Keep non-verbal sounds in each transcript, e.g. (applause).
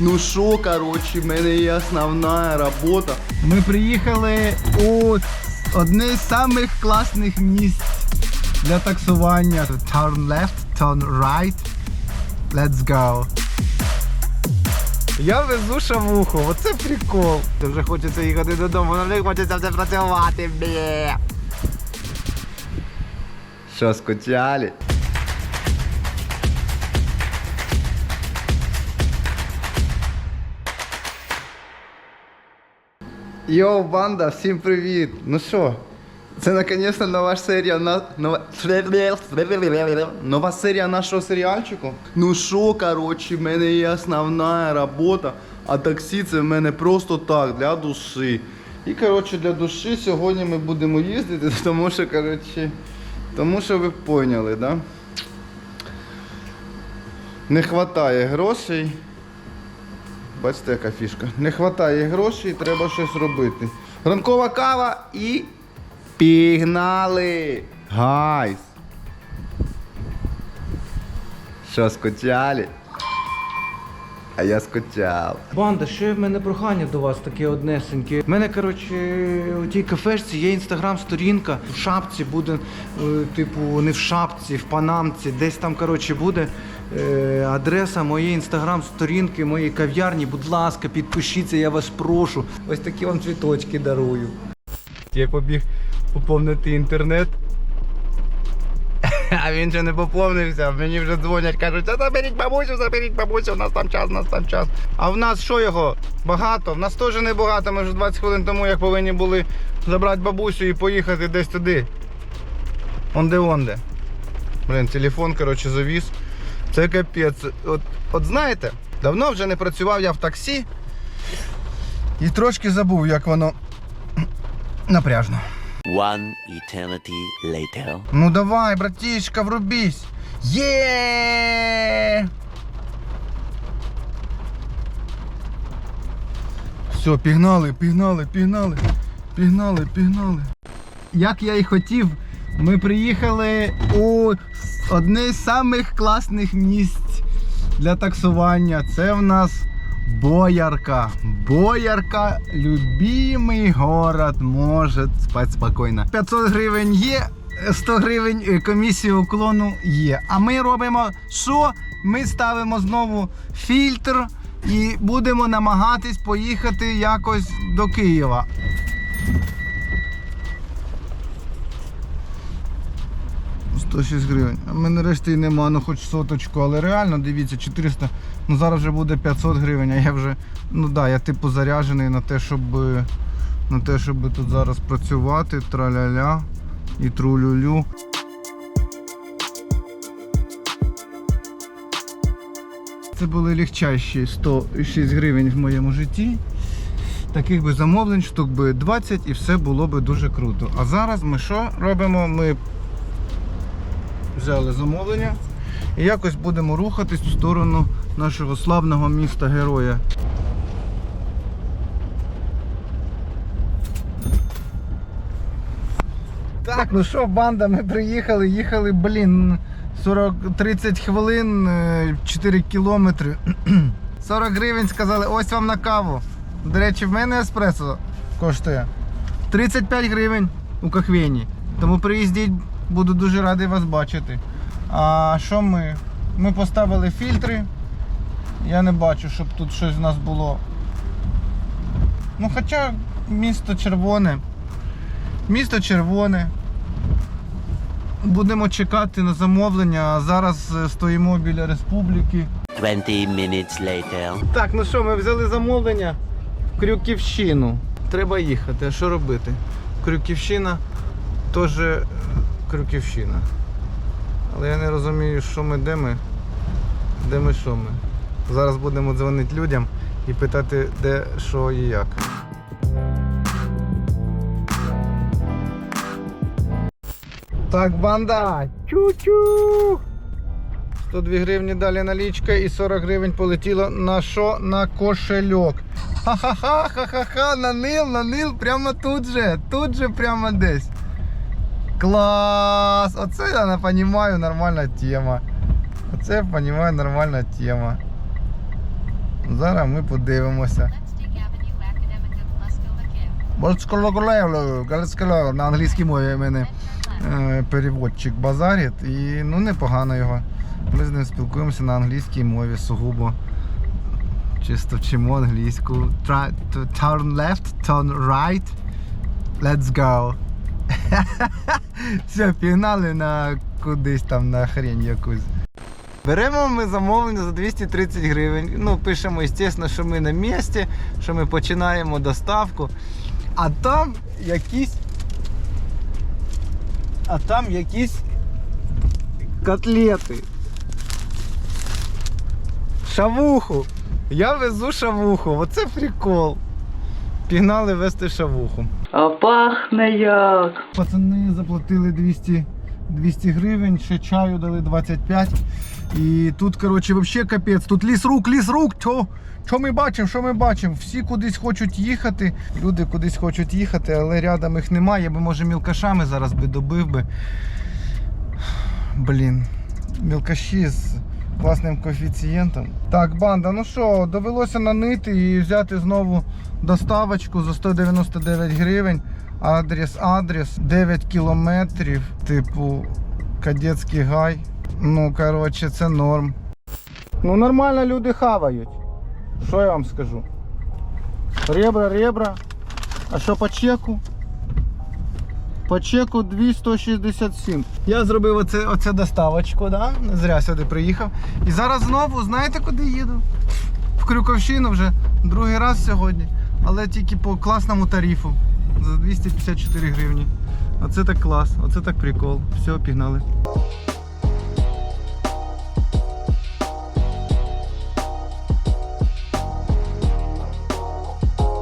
Ну що, коротше, в мене є основна робота. Ми приїхали у одне з самих класних місць для таксування. Turn left, turn right. Let's go. Я везу шавуху, оце прикол. Ти вже хочеться їхати додому, але не хочеться все працювати, бє. Що, скучали? Йоу, банда, всім привіт! Ну що, це наконец-то нова серія на нова... нова серія нашого серіальчику. Ну що, коротше, в мене є основна робота, а таксі це в мене просто так, для душі. І коротше для душі сьогодні ми будемо їздити, (laughs) тому що, коротше, тому що ви поняли, да? Не вистачає грошей. Бачите, яка фішка. Не вистачає грошей, треба щось робити. Ранкова кава і пігнали! Гайс! Що, скучали? А я скучав. Банда, ще в мене прохання до вас таке однесеньке. У мене, коротше, у тій кафешці є інстаграм-сторінка. В шапці буде, е, типу, не в шапці, в панамці, десь там, коротше, буде адреса моєї інстаграм-сторінки, моєї кав'ярні. Будь ласка, підпишіться, я вас прошу. Ось такі вам цвіточки дарую. Я побіг поповнити інтернет. (laughs) А він ще не поповнився. Мені вже дзвонять, кажуть, «Та заберіть бабусю, заберіть бабусю, у нас там час, у нас там час. А в нас що його? Багато? В нас теж не багато. Ми вже 20 хвилин тому як повинні були забрати бабусю і поїхати десь туди. Онде-онде. Блін, телефон, коротше, завіз. Це капець. От, от знаєте, давно вже не працював я в таксі і трошки забув, як воно напряжно. One eternity later. Ну давай, братишка, врубись. Є! Все, пігнали, пігнали, пігнали, пігнали, пігнали. Як я і хотів, ми приїхали у одне з самих класних місць для таксування. Це в нас Боярка. Боярка, любимий город, може спати спокійно. 500 гривень є, 100 гривень е, комісія уклону є. А ми робимо що? Ми ставимо знову фільтр і будемо намагатись поїхати якось до Києва. – 106 гривень. А мене решти нема, ну хоч соточку, але реально дивіться, 400, ну зараз вже буде 500 гривень, а я вже, ну да, я типу заряджений на те, щоб на те, щоб тут зараз працювати, траля-ля і трулюлю. Це були легчайші 106 гривень в моєму житті. Таких би замовлень, штук би 20 і все було би дуже круто. А зараз ми що робимо? Ми взяли замовлення і якось будемо рухатись в сторону нашого славного міста героя. Так, ну що, банда, ми приїхали, їхали, блін, 40, 30 хвилин, е, 4 кілометри. (clears throat) 40 гривень сказали, ось вам на каву. До речі, в мене еспресо коштує 35 гривень у кахвені. Тому приїздіть, буду дуже радий вас бачити. А що ми? Ми поставили фільтри. Я не бачу, щоб тут щось в нас було. Ну хоча місто червоне. Місто червоне. Будемо чекати на замовлення, а зараз е, стоїмо біля республіки. 20 minutes later. Так, ну що, ми взяли замовлення в Крюківщину. Треба їхати, а що робити? Крюківщина теж е, Крюківщина. Але я не розумію, що ми, де ми, де ми, що ми. Зараз будемо дзвонити людям і питати, де, що і як. Так, банда! Чу-чу! 102 гривні далі налічка і 40 гривень полетіло на що? На кошельок. Ха-ха-ха, ха-ха-ха, нанил, нанил, прямо тут же, тут же прямо десь. Клас! Оце я не розумію, нормальна тема. Оце я розумію, нормальна тема. Зараз ми подивимося. На англійській мові в мене е, переводчик базарить і ну непогано його. Ми з ним спілкуємося на англійській мові сугубо. Чисто вчимо англійську. Try to turn left, turn right. Let's go. (laughs) Все, пігнали на кудись там на хрень якусь. Беремо ми замовлення за 230 гривень. Ну, пишемо, звісно, що ми на місці, що ми починаємо доставку. А там якісь. А там якісь котлети. Шавуху. Я везу шавуху. Оце прикол. Пігнали вести шавуху. А пахне як. Пацани заплатили 200, 200 гривень, ще чаю дали 25. І тут, коротше, взагалі капець. Тут ліс рук, ліс рук. Що, що ми бачимо? Що ми бачимо? Всі кудись хочуть їхати. Люди кудись хочуть їхати, але рядом їх немає. Я би, може, мілкашами зараз би добив би. Блін. Мілкаші з класним коефіцієнтом. Так, банда, ну що, довелося нанити і взяти знову доставочку за 199 гривень. Адрес, адрес, 9 кілометрів, типу кадетський гай. Ну, коротше, це норм. Ну, нормально люди хавають. Що я вам скажу? Ребра, ребра. А що по чеку? По чеку 267. Я зробив оце, оце доставочку, да? Зря сюди приїхав. І зараз знову, знаєте, куди їду? В Крюковщину вже другий раз сьогодні, але тільки по класному тарифу за 254 гривні. Оце так клас, оце так прикол. Все, пігнали.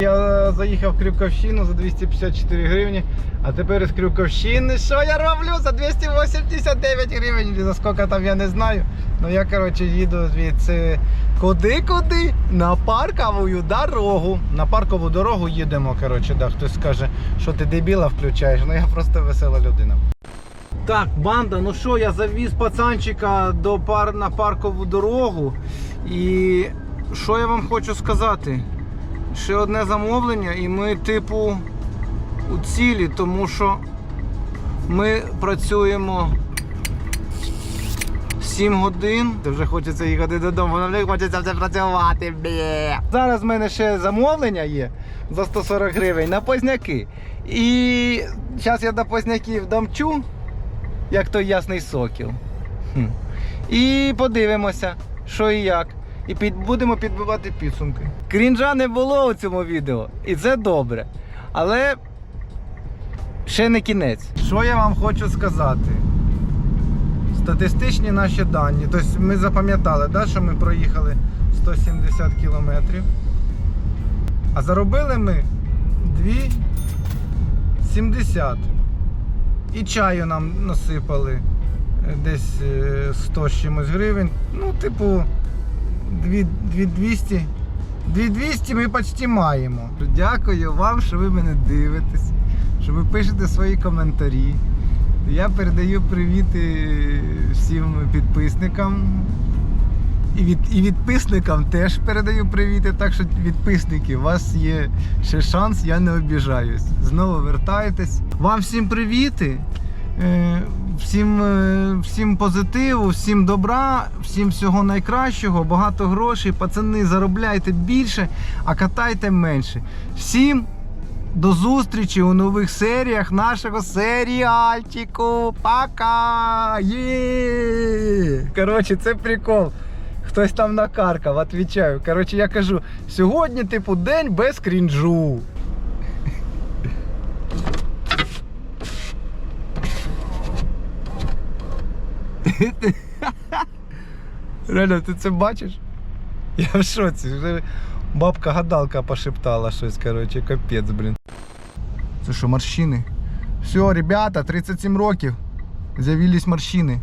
Я заїхав в Крюковщину за 254 гривні, а тепер із Крюковщини що я роблю за 289 гривень, за скільки там я не знаю. Ну я коротше їду звідси куди-куди? На паркову дорогу. На паркову дорогу їдемо. Коротше, да, хтось скаже, що ти дебіла включаєш. Ну я просто весела людина. Так, банда, ну що, я завіз пацанчика до пар... на паркову дорогу. І що я вам хочу сказати? Ще одне замовлення, і ми, типу, у цілі, тому що ми працюємо 7 годин. Вже хочеться їхати додому, воно не хочеться вже працювати. Бє. Зараз в мене ще замовлення є за 140 гривень на позняки. І зараз я до позняків домчу, як той ясний сокіл. Хм. І подивимося, що і як. І під, будемо підбивати підсумки. Крінжа не було у цьому відео, і це добре. Але ще не кінець. Що я вам хочу сказати? Статистичні наші дані. Тобто ми запам'ятали, да, що ми проїхали 170 кілометрів. А заробили ми 2,70. І чаю нам насипали е, десь е, 100 з чимось гривень. Ну, типу, 2200. 2200 ми почти маємо. Дякую вам, що ви мене дивитесь, що ви пишете свої коментарі. Я передаю привіти всім підписникам. І від і відписникам теж передаю привіти. Так що відписники, у вас є ще шанс, я не обіжаюсь. Знову вертайтесь. Вам всім привіти. Всім, е, всім позитиву, всім добра, всім всього найкращого, багато грошей. Пацани, заробляйте більше, а катайте менше. Всім до зустрічі у нових серіях нашого серіальчику. Пока! Коротше, це прикол. Хтось там накаркав, відповідаю. Коротше, я кажу, сьогодні, типу, день без крінжу. Реально, ти це бачиш? Я в шоці. Бабка гадалка пошептала щось, коротше, капець, блін. Це що, морщини? Все, ребята, 37 років. З'явились морщини.